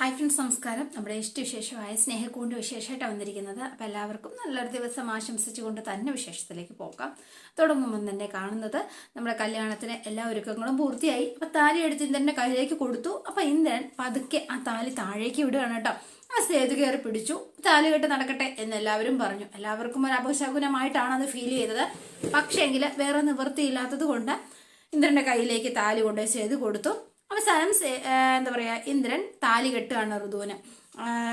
Hi friends നമസ്കാരം. നമ്മുടെ ഇഷ്ടവിശേഷമായ സ്നേഹക്കൂണ്ട് വിശേഷമായിട്ടാണ് വന്നിരിക്കുന്നത്. അപ്പോൾ എല്ലാവർക്കും നല്ലൊരു ദിവസം ആശംസിച്ചുകൊണ്ട് തന്നെ വിശേഷത്തിലേക്ക് പോകാം. തുടങ്ങുമ്പോൾ തന്നെ കാണുന്നത് നമ്മുടെ കല്യാണത്തിന് എല്ലാ ഒരുക്കങ്ങളും പൂർത്തിയായി. അപ്പോൾ താലി എടുത്ത് ഇന്ദ്രന്റെ കയ്യിലേക്ക് കൊടുത്തു. അപ്പോൾ ഇന്ദ്രൻ പതുക്കെ ആ താലി താഴേക്ക് വിടുകയാണ് കേട്ടോ. ആ സേതു കയറി പിടിച്ചു. താലി കെട്ട് നടക്കട്ടെ എന്ന് എല്ലാവരും പറഞ്ഞു. എല്ലാവർക്കും ഒരു അപശകുനമായിട്ടാണ് അത് ഫീൽ ചെയ്തത്. പക്ഷേങ്കിൽ വേറെ നിവൃത്തിയില്ലാത്തത് കൊണ്ട് ഇന്ദ്രന്റെ കയ്യിലേക്ക് താലി കൊണ്ടുപോയി സേതു കൊടുത്തു. അവസാനം എന്താ പറയാ ഇന്ദ്രൻ താലി കെട്ടുകയാണ് ഋതുവിന്.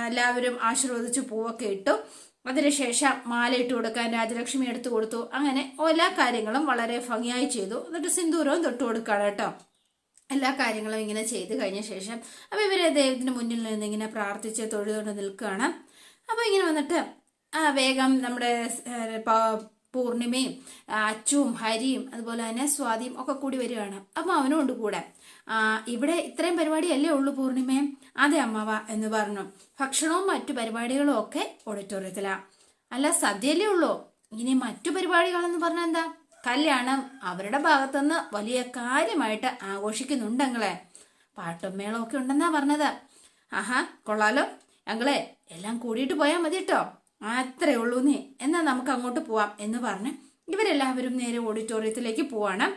എല്ലാവരും ആശീർവദിച്ച് പൂവൊക്കെ ഇട്ടു. അതിനുശേഷം മാല ഇട്ട് കൊടുക്കാൻ രാജലക്ഷ്മി എടുത്തു കൊടുത്തു. അങ്ങനെ എല്ലാ കാര്യങ്ങളും വളരെ ഭംഗിയായി ചെയ്തു. എന്നിട്ട് സിന്ദൂരവും തൊട്ട് കൊടുക്കുകയാണ് കേട്ടോ. എല്ലാ കാര്യങ്ങളും ഇങ്ങനെ ചെയ്ത് കഴിഞ്ഞ ശേഷം അപ്പോൾ ഇവരെ ദൈവത്തിന് മുന്നിൽ നിന്ന് ഇങ്ങനെ പ്രാർത്ഥിച്ച് തൊഴുതുകൊണ്ട് നിൽക്കുകയാണ്. അപ്പോൾ ഇങ്ങനെ വന്നിട്ട് ആ വേഗം നമ്മുടെ പൂർണിമയും അച്ചുവും ഹരിയും അതുപോലെ തന്നെ സ്വാതിയും ഒക്കെ കൂടി വരികയാണ്. അപ്പം അവനും ഉണ്ട് കൂടെ. ഇവിടെ ഇത്രയും പരിപാടിയല്ലേ ഉള്ളൂ പൂർണിമയും അതെ അമ്മവ എന്ന് പറഞ്ഞു. ഭക്ഷണവും മറ്റു പരിപാടികളും ഒക്കെ ഓഡിറ്റോറിയത്തിലാണ് അല്ല സദ്യയല്ലേ ഉള്ളൂ? ഇനി മറ്റു പരിപാടികളെന്ന് പറഞ്ഞാൽ എന്താ? കല്യാണം. അവരുടെ ഭാഗത്തുനിന്ന് വലിയ കാര്യമായിട്ട് ആഘോഷിക്കുന്നുണ്ടെങ്കിലേ പാട്ടും മേളമൊക്കെ ഉണ്ടെന്നാ പറഞ്ഞത്. ആഹാ കൊള്ളാലോ. ഞങ്ങളെ എല്ലാം കൂടിയിട്ട് പോയാൽ മതി കേട്ടോ അത്രേ ഉള്ളൂ നീ എന്നാ നമുക്ക് അങ്ങോട്ട് പോവാം എന്ന് പറഞ്ഞ് ഇവരെല്ലാവരും നേരെ ഓഡിറ്റോറിയത്തിലേക്ക് പോവാണ്.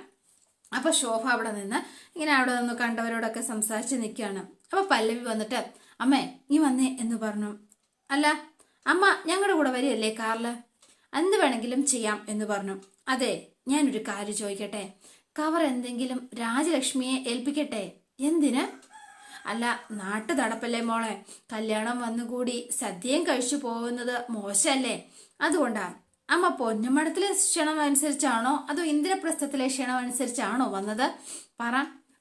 അപ്പൊ ശോഭ അവിടെ നിന്ന് ഇങ്ങനെ അവിടെ നിന്ന് കണ്ടവരോടൊക്കെ സംസാരിച്ച് നിൽക്കുകയാണ് അപ്പൊ പല്ലവി വന്നിട്ട് അമ്മേ നീ വന്നേ എന്ന് പറഞ്ഞു. അല്ല അമ്മ ഞങ്ങളുടെ കൂടെ വരികയല്ലേ കാറിൽ? എന്ത് വേണമെങ്കിലും ചെയ്യാം എന്ന് പറഞ്ഞു. അതെ ഞാനൊരു കാര്യം ചോദിക്കട്ടെ? കവർ എന്തെങ്കിലും രാജലക്ഷ്മിയെ ഏൽപ്പിക്കട്ടെ? എന്തിന്? അല്ല നാട്ടു തടപ്പല്ലേ മോളെ. കല്യാണം വന്നുകൂടി സദ്യയും കഴിച്ചു പോകുന്നത് മോശമല്ലേ അതുകൊണ്ടാ. അമ്മ പൊന്നമടത്തിലെ ക്ഷണം അനുസരിച്ചാണോ അതോ ഇന്ദ്രപ്രസ്ഥത്തിലെ ക്ഷണം അനുസരിച്ചാണോ വന്നത്? പറ.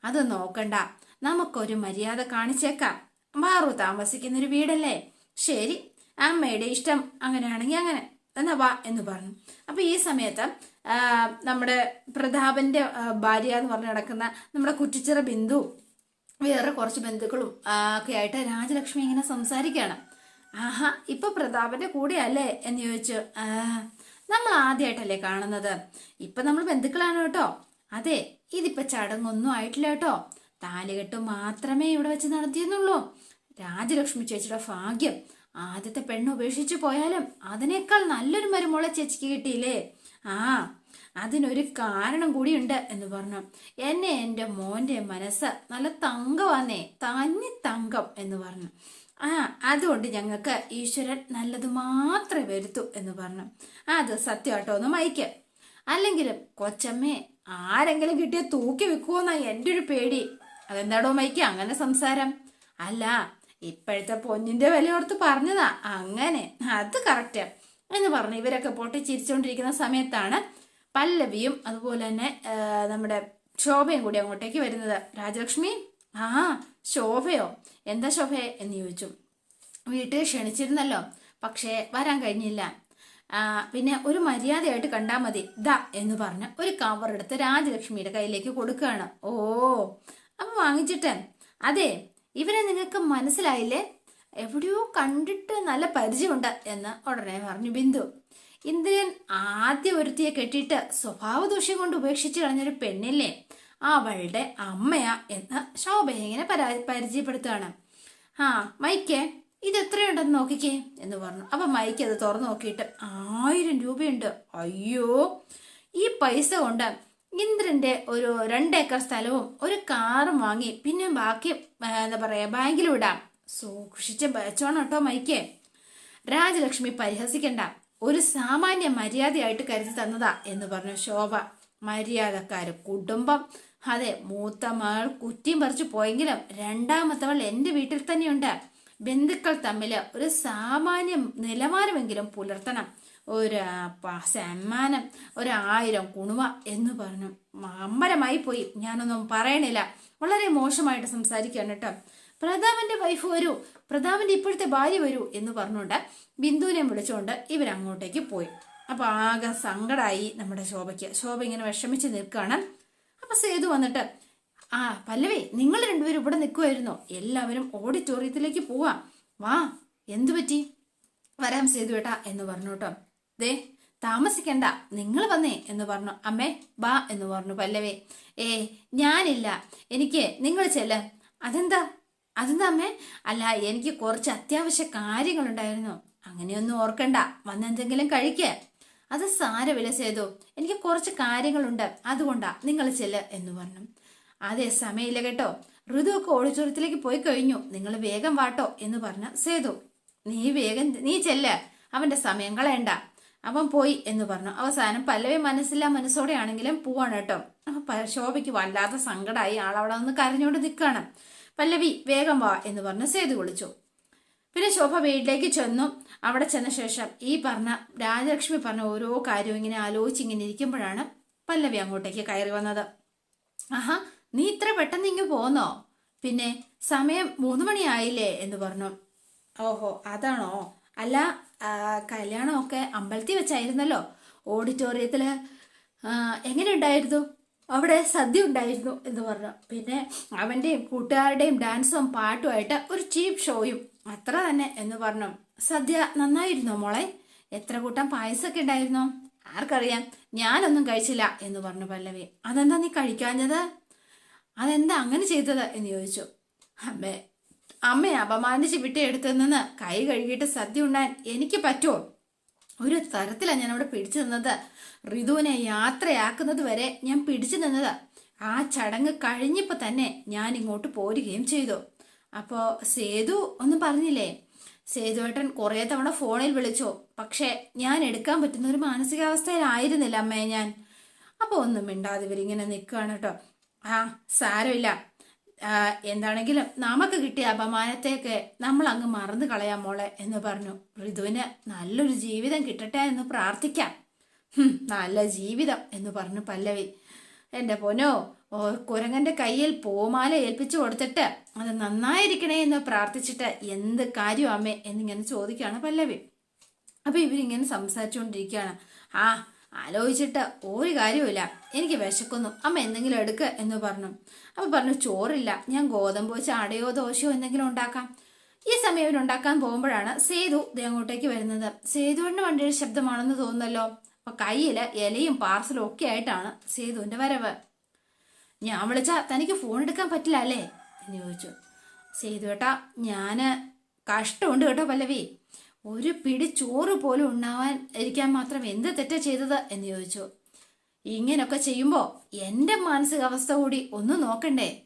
അത് നോക്കണ്ട. നമുക്കൊരു മര്യാദ കാണിച്ചേക്കാം. മാറു താമസിക്കുന്ന ഒരു വീടല്ലേ? ശരി. അമ്മയുടെ ഇഷ്ടം അങ്ങനെയാണെങ്കിൽ അങ്ങനെ. എന്നാ വാ എന്ന് പറഞ്ഞു. അപ്പൊ ഈ സമയത്ത് നമ്മുടെ പ്രതാപന്റെ ഭാര്യ എന്ന് പറഞ്ഞ് നടക്കുന്ന നമ്മുടെ കുറ്റിച്ചിറ ബിന്ദു വേറെ കുറച്ച് ബന്ധുക്കളും ഒക്കെ ആയിട്ട് രാജലക്ഷ്മി ഇങ്ങനെ സംസാരിക്കുകയാണ്. ആഹാ ഇപ്പൊ പ്രതാപന്റെ കൂടെയല്ലേ? എന്ന് ചോദിച്ചു. നമ്മൾ ആദ്യമായിട്ടല്ലേ കാണുന്നത്. ഇപ്പൊ നമ്മൾ ബന്ധുക്കളാണ് കേട്ടോ. അതെ ഇതിപ്പോ ചടങ്ങൊന്നും ആയിട്ടില്ല കേട്ടോ. താലികെട്ട് മാത്രമേ ഇവിടെ വെച്ച് നടത്തിയെന്നുള്ളൂ. രാജലക്ഷ്മി ചേച്ചിയുടെ ഭാഗ്യം. ആദ്യത്തെ പെണ്ണ് ഉപേക്ഷിച്ചു പോയാലും അതിനേക്കാൾ നല്ലൊരു മരുമോളെ ചേച്ചിക്ക് കിട്ടിയില്ലേ? ആ അതിനൊരു കാരണം കൂടിയുണ്ട് എന്ന് പറഞ്ഞു. എന്നെ എന്റെ മോന്റെ മനസ്സ് നല്ല തങ്കമാന്നേ തന്നി തങ്കം എന്ന് പറഞ്ഞു. ആ അതുകൊണ്ട് ഞങ്ങൾക്ക് ഈശ്വരൻ നല്ലത് മാത്രമേ വരുത്തൂ എന്ന് പറഞ്ഞു. അത് സത്യമാട്ടോ ഒന്ന് മയക്ക് അല്ലെങ്കിലും കൊച്ചമ്മേ ആരെങ്കിലും കിട്ടിയ തൂക്കി വെക്കുമോന്നാ എന്റെ ഒരു പേടി. അതെന്താടോ മൈക്ക് അങ്ങനെ സംസാരം. അല്ല ഇപ്പോഴത്തെ പൊന്നിന്റെ വില ഓർത്ത് പറഞ്ഞതാ അങ്ങനെ. അത് കറക്റ്റ്. എന്ന് പറഞ്ഞു ഇവരൊക്കെ പൊട്ടി ചിരിച്ചുകൊണ്ടിരിക്കുന്ന സമയത്താണ് പല്ലവിയും അതുപോലെ തന്നെ നമ്മുടെ ശോഭയും കൂടി അങ്ങോട്ടേക്ക് വരുന്നത്. രാജലക്ഷ്മി ആ ശോഭയോ? എന്താ ശോഭയെ എന്ന് ചോദിച്ചു. വീട്ടിൽ ക്ഷണിച്ചിരുന്നല്ലോ. പക്ഷേ വരാൻ കഴിഞ്ഞില്ല. പിന്നെ ഒരു മര്യാദയായിട്ട് കണ്ടാൽ മതി. ദാ എന്ന് പറഞ്ഞ് ഒരു കവർ എടുത്ത് രാജലക്ഷ്മിയുടെ കയ്യിലേക്ക് കൊടുക്കുകയാണ്. ഓ അപ്പൊ വാങ്ങിച്ചിട്ട്. അതെ ഇവരെ നിങ്ങൾക്ക് മനസ്സിലായില്ലേ? എവിടെയോ കണ്ടിട്ട് നല്ല പരിചയമുണ്ട് എന്ന് ഉടനെ പറഞ്ഞു ബിന്ദു. ഇന്ദ്രൻ ആദ്യ ഒരുത്തിയെ കെട്ടിയിട്ട് സ്വഭാവ ദൂഷ്യം കൊണ്ട് ഉപേക്ഷിച്ച് കളഞ്ഞൊരു പെണ്ണില്ലേ? അവളുടെ അമ്മയാ എന്ന് ശോഭയെ ഇങ്ങനെ പരാ പരിചയപ്പെടുത്തുകയാണ് ആ മൈക്കേ ഇത് എത്രയുണ്ടെന്ന് നോക്കിക്കേ എന്ന് പറഞ്ഞു. അപ്പൊ മൈക്ക് അത് തുറന്നു നോക്കിയിട്ട് ആയിരം രൂപയുണ്ട്. അയ്യോ ഈ പൈസ കൊണ്ട് ഇന്ദ്രന്റെ ഒരു രണ്ടേക്കർ സ്ഥലവും ഒരു കാറും വാങ്ങി പിന്നെ ബാക്കി എന്താ പറയാ ബാങ്കിൽ വിടാം സൂക്ഷിച്ച് വെച്ചോണം കേട്ടോ മൈക്കേ. രാജലക്ഷ്മി പരിഹസിക്കണ്ട. ഒരു സാമാന്യ മര്യാദയായിട്ട് കരുതി തന്നതാ എന്ന് പറഞ്ഞു ശോഭ. മര്യാദക്കാര് കുടുംബം അതെ മൂത്ത മകൾ കുറ്റിയും പറിച്ചു പോയെങ്കിലും രണ്ടാമത്തവൾ എന്റെ വീട്ടിൽ തന്നെയുണ്ട്. ബന്ധുക്കൾ തമ്മിൽ ഒരു സാമാന്യ നിലവാരമെങ്കിലും പുലർത്തണം. ഒരു സമ്മാനം ഒരു കുണുവ എന്ന് പറഞ്ഞു. അമ്പരമായി പോയി. ഞാനൊന്നും പറയണില്ല. വളരെ മോശമായിട്ട് സംസാരിക്കുകയാണ് കേട്ടോ. പ്രതാപന്റെ വൈഫ് വരൂ. പ്രതാപന്റെ ഇപ്പോഴത്തെ ഭാര്യ വരൂ എന്ന് പറഞ്ഞുകൊണ്ട് ബിന്ദുവിനെ വിളിച്ചുകൊണ്ട് ഇവരങ്ങോട്ടേക്ക് പോയി. അപ്പൊ ആകെ സങ്കടായി നമ്മുടെ ശോഭയ്ക്ക്. ശോഭ ഇങ്ങനെ വിഷമിച്ച് നിൽക്കുകയാണ്. അപ്പൊ സേതു വന്നിട്ട് ആ പല്ലവി നിങ്ങൾ രണ്ടുപേരും ഇവിടെ നിൽക്കുമായിരുന്നോ എല്ലാവരും ഓഡിറ്റോറിയത്തിലേക്ക് പോവാം. വാ എന്തു പറ്റി? വരാം സേതു ഏട്ടാ എന്ന് പറഞ്ഞു കേട്ടോ. ദേ താമസിക്കണ്ട നിങ്ങൾ വന്നേ എന്ന് പറഞ്ഞു. അമ്മേ ബാ എന്ന് പറഞ്ഞു പല്ലവേ. ഏ ഞാനില്ല. എനിക്ക് നിങ്ങൾ ചെല്ല. അതെന്താ? അതെന്താ അമ്മേ? അല്ല എനിക്ക് കുറച്ച് അത്യാവശ്യ കാര്യങ്ങളുണ്ടായിരുന്നു. അങ്ങനെയൊന്നും ഓർക്കണ്ട. വന്നെന്തെങ്കിലും കഴിക്കേ. അത് സാരമില്ല സേതു. എനിക്ക് കുറച്ച് കാര്യങ്ങളുണ്ട്. അതുകൊണ്ടാ നിങ്ങൾ ചെല്ല് എന്ന് പറഞ്ഞു. അതെ സമയമില്ല കേട്ടോ. ഋതു ഒക്കെ പോയി കഴിഞ്ഞു. നിങ്ങൾ വേഗം വാട്ടോ എന്ന് പറഞ്ഞ സേതു. നീ വേഗം നീ ചെല്ല്. അവന്റെ സമയം കളയണ്ട. അവൻ പോയി എന്ന് പറഞ്ഞു. അവസാനം പല്ലവി മനസ്സില്ല മനസ്സോടെ ആണെങ്കിലും പോവാണ് കേട്ടോ. ശോഭയ്ക്ക് വല്ലാത്ത സങ്കടമായി ആളവിടെ നിന്ന് കരഞ്ഞുകൊണ്ട് നിൽക്കുകയാണ് പല്ലവി വേഗം വാ എന്ന് പറഞ്ഞ് സേതു വിളിച്ചു. പിന്നെ ശോഭ വീട്ടിലേക്ക് ചെന്നു. അവിടെ ചെന്ന ശേഷം ഈ പറഞ്ഞ രാജലക്ഷ്മി പറഞ്ഞ ഓരോ കാര്യവും ഇങ്ങനെ ആലോചിച്ച് ഇങ്ങനെ ഇരിക്കുമ്പോഴാണ് പല്ലവി അങ്ങോട്ടേക്ക് കയറി വന്നത്. ആഹാ നീ ഇത്ര പെട്ടെന്ന് ഇങ്ങ് പോന്നോ? പിന്നെ സമയം മൂന്ന് മണിയായില്ലേ? എന്ന് പറഞ്ഞു. ഓഹോ അതാണോ? അല്ല കല്യാണമൊക്കെ അമ്പലത്തിൽ വെച്ചായിരുന്നല്ലോ. ഓഡിറ്റോറിയത്തിൽ എങ്ങനെ ഉണ്ടായിരുന്നു? അവിടെ സദ്യ ഉണ്ടായിരുന്നു എന്ന് പറഞ്ഞു. പിന്നെ അവന്റെയും കൂട്ടുകാരുടെയും ഡാൻസും പാട്ടുമായിട്ട് ഒരു ചീപ്പ് ഷോയും അത്ര തന്നെ എന്ന് പറഞ്ഞു. സദ്യ നന്നായിരുന്നോ മോളെ? എത്ര കൂട്ടം പായസമൊക്കെ ഉണ്ടായിരുന്നോ? ആർക്കറിയാം. ഞാനൊന്നും കഴിച്ചില്ല എന്ന് പറഞ്ഞു പല്ലവി. അതെന്താ നീ കഴിക്കാഞ്ഞത്? അതെന്താ അങ്ങനെ ചെയ്തത് എന്ന് ചോദിച്ചു. അമ്മേ അമ്മയെ അപമാനിച്ച് വിട്ടെടുത്തു നിന്ന് കൈ കഴുകിയിട്ട് സദ്യ ഉണ്ണാൻ എനിക്ക് പറ്റുമോ? ഒരു തരത്തിലാണ് ഞാൻ അവിടെ പിടിച്ചു നിന്നത്. ഋതുവിനെ യാത്രയാക്കുന്നത് വരെ ഞാൻ പിടിച്ചു നിന്നത്. ആ ചടങ്ങ് കഴിഞ്ഞപ്പോൾ തന്നെ ഞാൻ ഇങ്ങോട്ട് പോരുകയും ചെയ്തു. അപ്പോൾ സേതു ഒന്നും പറഞ്ഞില്ലേ? സേതുവേട്ടൻ കുറേ തവണ ഫോണിൽ വിളിച്ചോ. പക്ഷെ ഞാൻ എടുക്കാൻ പറ്റുന്ന ഒരു മാനസികാവസ്ഥയിലായിരുന്നില്ല അമ്മേ ഞാൻ. അപ്പോൾ ഒന്നും മിണ്ടാതെ ഇവരിങ്ങനെ നിൽക്കുകയാണ് കേട്ടോ. ആ സാരമില്ല. എന്താണെങ്കിലും നമുക്ക് കിട്ടിയ അപമാനത്തേക്ക് നമ്മൾ അങ്ങ് മറന്നു കളയാം മോളെ എന്ന് പറഞ്ഞു. ഋതുവിന് നല്ലൊരു ജീവിതം കിട്ടട്ടെ എന്ന് പ്രാർത്ഥിക്കാം. നല്ല ജീവിതം എന്ന് പറഞ്ഞു പല്ലവി. എന്റെ പൊനോ ഓ കുരങ്ങന്റെ കയ്യിൽ പൂമാല ഏൽപ്പിച്ചു കൊടുത്തിട്ട് അത് നന്നായിരിക്കണേ എന്ന് പ്രാർത്ഥിച്ചിട്ട് എന്ത് കാര്യം അമ്മേ എന്നിങ്ങനെ ചോദിക്കുകയാണ് പല്ലവി. അപ്പൊ ഇവരിങ്ങനെ സംസാരിച്ചുകൊണ്ടിരിക്കുകയാണ്. ആ ആലോചിച്ചിട്ട് ഒരു കാര്യമില്ല എനിക്ക് വിശക്കുന്നു. അമ്മ എന്തെങ്കിലും എടുക്ക് എന്ന് പറഞ്ഞു. അപ്പൊ പറഞ്ഞു ചോറില്ല. ഞാൻ ഗോതമ്പ് വെച്ച് അടയോ ദോശയോ എന്തെങ്കിലും ഉണ്ടാക്കാം. ഈ സമയം ഇവരുണ്ടാക്കാൻ പോകുമ്പോഴാണ് സേതു അങ്ങോട്ടേക്ക് വരുന്നത്. സേതുവിന്റെ വണ്ടിയുടെ ശബ്ദമാണെന്ന് തോന്നുന്നല്ലോ. അപ്പൊ കയ്യിൽ ഇലയും പാർസലും ഒക്കെ ആയിട്ടാണ് സേതുവിന്റെ വരവ്. ഞാൻ വിളിച്ചാ തനിക്ക് ഫോൺ എടുക്കാൻ പറ്റില്ല അല്ലേ? എന്ന് ചോദിച്ചു. സേതു ഏട്ടാ ഞാൻ കഷ്ടമുണ്ട് കേട്ടോ പല്ലവി. ഒരു പിടി ചോറ് പോലും ഉണ്ടാവാൻ ഇരിക്കാൻ മാത്രം എന്ത് തെറ്റാ ചെയ്തത്? എന്ന് ചോദിച്ചു. ഇങ്ങനൊക്കെ ചെയ്യുമ്പോ എന്റെ മാനസികാവസ്ഥ കൂടി ഒന്ന് നോക്കണ്ടേ?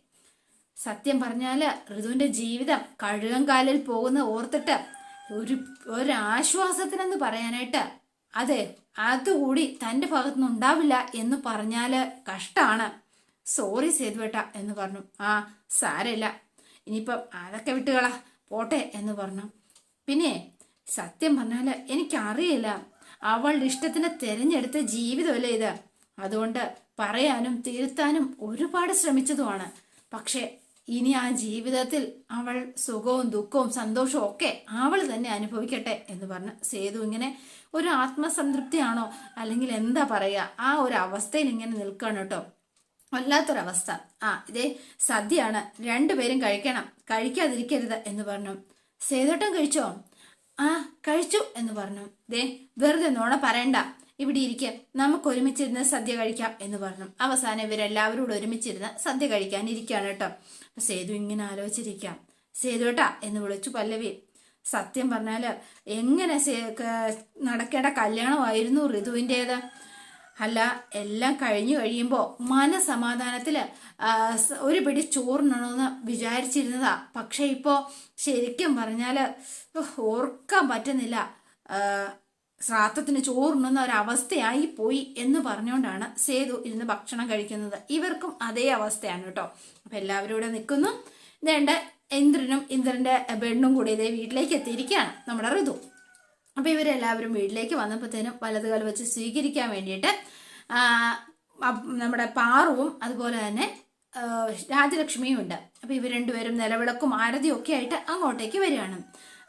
സത്യം പറഞ്ഞാൽ ഋതുവിന്റെ ജീവിതം കഴുകൻ കാലിൽ പോകുന്ന ഓർത്തിട്ട് ഒരു ഒരാശ്വാസത്തിനെന്ന് പറയാനായിട്ട് അതെ അതുകൂടി തന്റെ ഭാഗത്തുനിന്ന് ഉണ്ടാവില്ല എന്ന് പറഞ്ഞാൽ കഷ്ടാണ്. സോറി സേതുവേട്ട എന്ന് പറഞ്ഞു. ആ സാരമില്ല. ഇനിയിപ്പം അതൊക്കെ വിട്ടുകള. പോട്ടെ എന്ന് പറഞ്ഞു. പിന്നെ സത്യം പറഞ്ഞാൽ എനിക്കറിയില്ല. അവളുടെ ഇഷ്ടത്തിന് തിരഞ്ഞെടുത്ത ജീവിതമല്ലേ ഇത്. അതുകൊണ്ട് പറയാനും തിരുത്താനും ഒരുപാട് ശ്രമിച്ചതുമാണ്. പക്ഷെ ഇനി ആ ജീവിതത്തിൽ അവൾ സുഖവും ദുഃഖവും സന്തോഷവും ഒക്കെ അവൾ തന്നെ അനുഭവിക്കട്ടെ എന്ന് പറഞ്ഞ് സേതു ഇങ്ങനെ ഒരു ആത്മസംതൃപ്തിയാണോ അല്ലെങ്കിൽ എന്താ പറയുക? ആ ഒരു അവസ്ഥയിൽ ഇങ്ങനെ നിൽക്കണം കേട്ടോ. വല്ലാത്തൊരവസ്ഥ. ആ ഇതേ സദ്യയാണ്. രണ്ടുപേരും കഴിക്കണം. കഴിക്കാതിരിക്കരുത് എന്ന് പറഞ്ഞു. സേതോട്ടം കഴിച്ചോ? ആ കഴിച്ചു എന്ന് പറഞ്ഞു. ദേ വെറുതെ നോണ പറയണ്ട. ഇവിടെ ഇരിക്കുക നമുക്ക് ഒരുമിച്ചിരുന്ന് സദ്യ കഴിക്കാം എന്ന് പറഞ്ഞു. അവസാനം ഇവരെല്ലാവരും കൂടെ ഒരുമിച്ചിരുന്ന് സദ്യ കഴിക്കാൻ ഇരിക്കുകയാണ് കേട്ടോ. അപ്പൊ സേതു ഇങ്ങനെ ആലോചിച്ചിരിക്കാം. സേതുവേട്ടാ എന്ന് വിളിച്ചു പല്ലവി. സത്യം പറഞ്ഞാൽ എങ്ങനെ നടക്കേണ്ട കല്യാണമായിരുന്നു ഋതുവിന്റെത് അല്ല എല്ലാം കഴിഞ്ഞു കഴിയുമ്പോൾ മനസമാധാനത്തിൽ ഒരു പിടി ചോറിനണമെന്ന് വിചാരിച്ചിരുന്നതാ. പക്ഷെ ഇപ്പോ ശരിക്കും പറഞ്ഞാൽ ഓർക്കാൻ പറ്റുന്നില്ല. ശ്രാദ്ധത്തിന് ചോറുണ്ണുന്ന ഒരവസ്ഥയായി പോയി എന്ന് പറഞ്ഞുകൊണ്ടാണ് സേതു ഇരുന്ന് ഭക്ഷണം കഴിക്കുന്നത്. ഇവർക്കും അതേ അവസ്ഥയാണ് കേട്ടോ. അപ്പം എല്ലാവരും ഇവിടെ നിൽക്കുന്നു. വേണ്ട ഇന്ദ്രനും ഇന്ദ്രന്റെ പെണ്ണും കൂടി ഇതേ വീട്ടിലേക്ക് എത്തിയിരിക്കുകയാണ് നമ്മുടെ ഋതു. അപ്പൊ ഇവരെല്ലാവരും വീട്ടിലേക്ക് വന്നപ്പോഴത്തേനും വലതുകാലം വെച്ച് സ്വീകരിക്കാൻ വേണ്ടിയിട്ട് നമ്മുടെ പാറുവും അതുപോലെ തന്നെ രാജലക്ഷ്മിയും ഉണ്ട്. അപ്പൊ ഇവർ രണ്ടുപേരും നിലവിളക്കും ആരതിയും ഒക്കെ ആയിട്ട് അങ്ങോട്ടേക്ക് വരികയാണ്.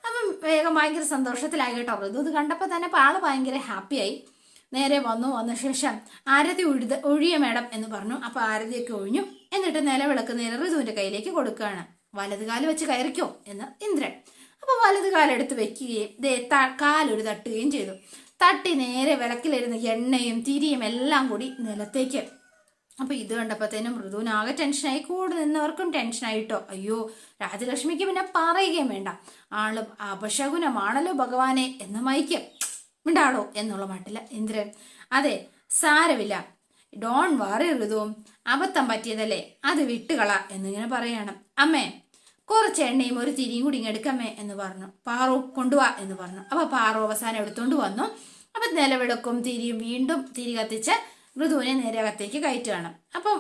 അപ്പം വേഗം ഭയങ്കര സന്തോഷത്തിലായി കേട്ടോ ഋതു ഇത് കണ്ടപ്പോൾ തന്നെ പാൾ ഭയങ്കര ഹാപ്പിയായി. നേരെ വന്നു. വന്ന ശേഷം ആരതി ഒഴുത ഒഴിയ മേഡം എന്ന് പറഞ്ഞു. അപ്പോൾ ആരതിയൊക്കെ ഒഴിഞ്ഞു. എന്നിട്ട് നിലവിളക്ക് നേരെ ഋതുവിന്റെ കയ്യിലേക്ക് കൊടുക്കുകയാണ്. വലതുകാൽ വെച്ച് കയറിക്കോ എന്ന് ഇന്ദ്രൻ. അപ്പോൾ വലത് കാലെടുത്ത് വെക്കുകയും ദേ കാലൊരു തട്ടുകയും ചെയ്തു. തട്ടി നേരെ വിളക്കിലിരുന്ന് എണ്ണയും തിരിയും എല്ലാം കൂടി നിലത്തേക്ക് അപ്പൊ ഇത് കണ്ടപ്പോഴത്തേനും മൃദുവിന് ആകെ ടെൻഷനായി. കൂടെ നിന്നവർക്കും ടെൻഷനായിട്ടോ അയ്യോ രാജലക്ഷ്മിക്ക് പിന്നെ പറയുകയും വേണ്ട. ആൾ അപശകുനമാണല്ലോ ഭഗവാനെ എന്ന് മൈക്ക്. മിണ്ടാടോ എന്നുള്ള മട്ടില്ല ഇന്ദ്രൻ. അതെ സാരമില്ല. ഡോൺ വറി ഋതു അബദ്ധം പറ്റിയതല്ലേ? അത് വിട്ടുകള എന്നിങ്ങനെ പറയാണ്. അമ്മേ കുറച്ച് എണ്ണയും ഒരു തിരിയും കൂടി എടുക്കമ്മേ എന്ന് പറഞ്ഞു. പാറു കൊണ്ടുവാ എന്ന് പറഞ്ഞു. അപ്പൊ പാറു അവസാനം എടുത്തോണ്ട് വന്നു. അപ്പൊ നിലവിളക്കും തിരിയും വീണ്ടും തിരി കത്തിച്ച് മൃദുവിനെ നേരെ അകത്തേക്ക് കയറ്റുകയാണ് അപ്പം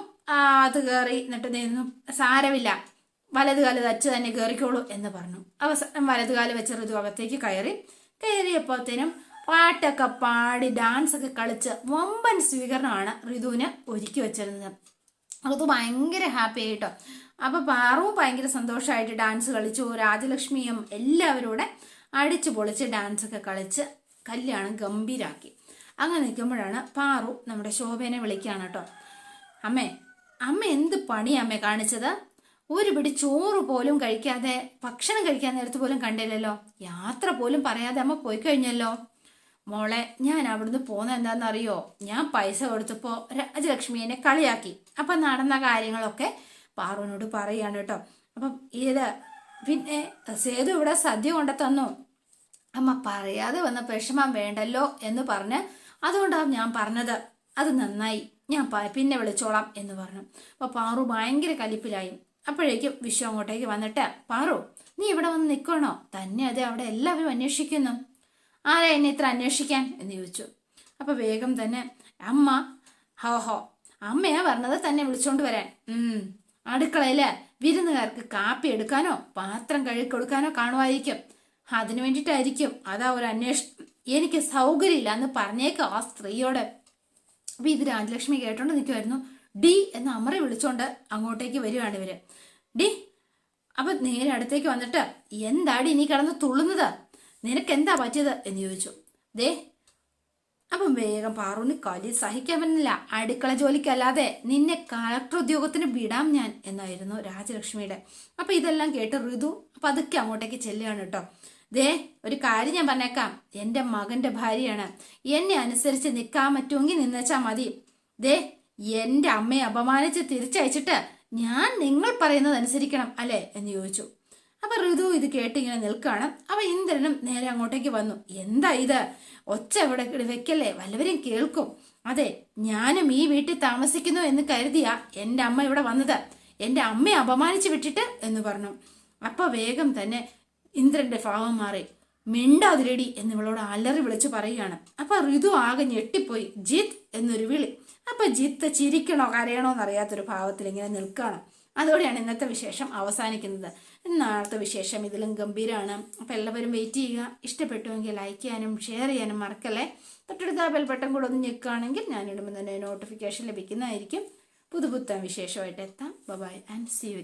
അത് കയറി എന്നിട്ട് നിന്നു സാരമില്ല. വലത് കാൽ തച്ച് തന്നെ കയറിക്കോളൂ എന്ന് പറഞ്ഞു. അവസാനം വലത് കാൽ വെച്ച് ഋതു അകത്തേക്ക് കയറി കയറിയപ്പോഴത്തേനും പാട്ടൊക്കെ പാടി ഡാൻസ് ഒക്കെ കളിച്ച് വമ്പൻ സ്വീകരണമാണ് ഋതുവിന് ഒരുക്കി വെച്ചിരുന്നത്. ഋതു ഭയങ്കര ഹാപ്പി ആയിട്ടോ. അപ്പൊ പാറുവും ഭയങ്കര സന്തോഷമായിട്ട് ഡാൻസ് കളിച്ചു. രാജലക്ഷ്മിയും എല്ലാവരും കൂടെ അടിച്ചു പൊളിച്ച് ഡാൻസ് ഒക്കെ കളിച്ച് കല്യാണം ഗംഭീരാക്കി. അങ്ങനെ നിൽക്കുമ്പോഴാണ് പാറു നമ്മുടെ ശോഭനെ വിളിക്കുകയാണ് കേട്ടോ. അമ്മേ അമ്മ എന്ത് പണി അമ്മ കാണിച്ചത്? ഒരു പിടി ചോറ് പോലും കഴിക്കാതെ ഭക്ഷണം കഴിക്കാൻ നേരത്ത് പോലും കണ്ടില്ലല്ലോ. യാത്ര പോലും പറയാതെ അമ്മ പോയി കഴിഞ്ഞല്ലോ. മോളെ ഞാൻ അവിടുന്ന് പോന്ന എന്താണെന്നറിയോ ഞാൻ പൈസ കൊടുത്തപ്പോ രാജലക്ഷ്മിയെ കളിയാക്കി. അപ്പൊ നടന്ന കാര്യങ്ങളൊക്കെ പാറുവിനോട് പറയാണ് കേട്ടോ. അപ്പം ഇത് പിന്നെ സേതു ഇവിടെ സദ്യ കൊണ്ട തന്നു അമ്മ പറയാതെ വന്ന വിഷമം വേണ്ടല്ലോ എന്ന് പറഞ്ഞ് അതുകൊണ്ടാണ് ഞാൻ പറഞ്ഞത്. അത് നന്നായി. ഞാൻ പിന്നെ വിളിച്ചോളാം എന്ന് പറഞ്ഞു. അപ്പൊ പാറു ഭയങ്കര കലിപ്പിലായി. അപ്പോഴേക്കും വിശ്വ അങ്ങോട്ടേക്ക് വന്നിട്ട് പാറു നീ ഇവിടെ വന്ന് നിൽക്കണോ തന്നെ അതെ അവിടെ എല്ലാവരും അന്വേഷിക്കുന്നു. ആരാ എന്നെ ഇത്ര അന്വേഷിക്കാൻ? എന്ന് ചോദിച്ചു. അപ്പൊ വേഗം തന്നെ അമ്മ ഹോ ഹോ അമ്മയാ പറഞ്ഞത് തന്നെ വിളിച്ചോണ്ട് വരാൻ. അടുക്കളയിൽ വിരുന്നുകാർക്ക് കാപ്പി എടുക്കാനോ പാത്രം കഴുകി കൊടുക്കാനോ കാണുമായിരിക്കും. അതിനു വേണ്ടിയിട്ടായിരിക്കും. അതാ ഒരു അന്വേഷണം എനിക്ക് സൗകര്യമില്ല എന്ന് പറഞ്ഞേക്കാം ആ സ്ത്രീയോട്. അപ്പൊ ഇത് രാജലക്ഷ്മി കേട്ടോണ്ട് നിൽക്കുമായിരുന്നു ഡി എന്ന് അമറി വിളിച്ചോണ്ട് അങ്ങോട്ടേക്ക് വരികയാണ് ഇവർ. ഡി അപ്പൊ നേരെ അടുത്തേക്ക് വന്നിട്ട് എന്താടി നീ കിടന്ന് തുള്ളുന്നത്? നിനക്ക് എന്താ പറ്റിയത്? എന്ന് ചോദിച്ചു. ദേ അപ്പം വേഗം പാറുവിന് കലി സഹിക്കാൻ പറ്റുന്നില്ല. അടുക്കള ജോലിക്കല്ലാതെ നിന്നെ കളക്ടർ ഉദ്യോഗത്തിന് വിടാം ഞാൻ എന്നായിരുന്നു രാജലക്ഷ്മിയുടെ. അപ്പൊ ഇതെല്ലാം കേട്ട് ഋതു പതുക്കെ അങ്ങോട്ടേക്ക് ചെല്ലുകയാണ് കേട്ടോ. ദേ ഒരു കാര്യം ഞാൻ പറഞ്ഞേക്കാം. എന്റെ മകന്റെ ഭാര്യയാണ്. എന്നെ അനുസരിച്ച് നിൽക്കാൻ പറ്റുമെങ്കിൽ നിന്നേച്ചാ മതി. ദേ എന്റെ അമ്മയെ അപമാനിച്ച് തിരിച്ചയച്ചിട്ട് ഞാൻ നിങ്ങൾ പറയുന്നത് അനുസരിക്കണം അല്ലേ എന്ന് ചോദിച്ചു. അപ്പൊ ഋതു ഇത് കേട്ട് ഇങ്ങനെ നിൽക്കുകയാണ് അപ്പൊ ഇന്ദ്രനും നേരെ അങ്ങോട്ടേക്ക് വന്നു. എന്താ ഇത്? ഒച്ച ഇവിടെ വെക്കല്ലേ? വല്ലവരും കേൾക്കും. അതെ ഞാനും ഈ വീട്ടിൽ താമസിക്കുന്നു എന്ന് കരുതിയ എന്റെ അമ്മ ഇവിടെ വന്നത്. എന്റെ അമ്മയെ അപമാനിച്ചു വിട്ടിട്ട് എന്ന് പറഞ്ഞു. അപ്പൊ വേഗം തന്നെ ഇന്ദ്രന്റെ ഭാവം മാറി മിണ്ടാതിരടി എന്ന് ഇവളോട് അലറി വിളിച്ചു പറയുകയാണ്. അപ്പൊ ഋതു ആകെ ഞെട്ടിപ്പോയി. ജിത്ത് എന്നൊരു വിളി. അപ്പൊ ജിത്ത് ചിരിക്കണോ കരയണോ എന്നറിയാത്തൊരു ഭാവത്തിൽ ഇങ്ങനെ നിൽക്കുകയാണ്. അതോടെയാണ് ഇന്നത്തെ വിശേഷം അവസാനിക്കുന്നത്. നാളത്തെ വിശേഷം ഇതിലും ഗംഭീരമാണ് അപ്പോൾ എല്ലാവരും വെയിറ്റ് ചെയ്യുക. ഇഷ്ടപ്പെട്ടുവെങ്കിൽ ലൈക്ക് ചെയ്യാനും ഷെയർ ചെയ്യാനും മറക്കല്ലേ? തൊട്ടടുത്ത ബെൽ ബട്ടൺ കൂടെ ഒന്ന് ഞെക്കുകയാണെങ്കിൽ ഞാൻ ഇടുമ്പോൾ തന്നെ നോട്ടിഫിക്കേഷൻ ലഭിക്കുന്നതായിരിക്കും. പുതുപുത്തൻ വിശേഷമായിട്ട് എത്താം. By and C U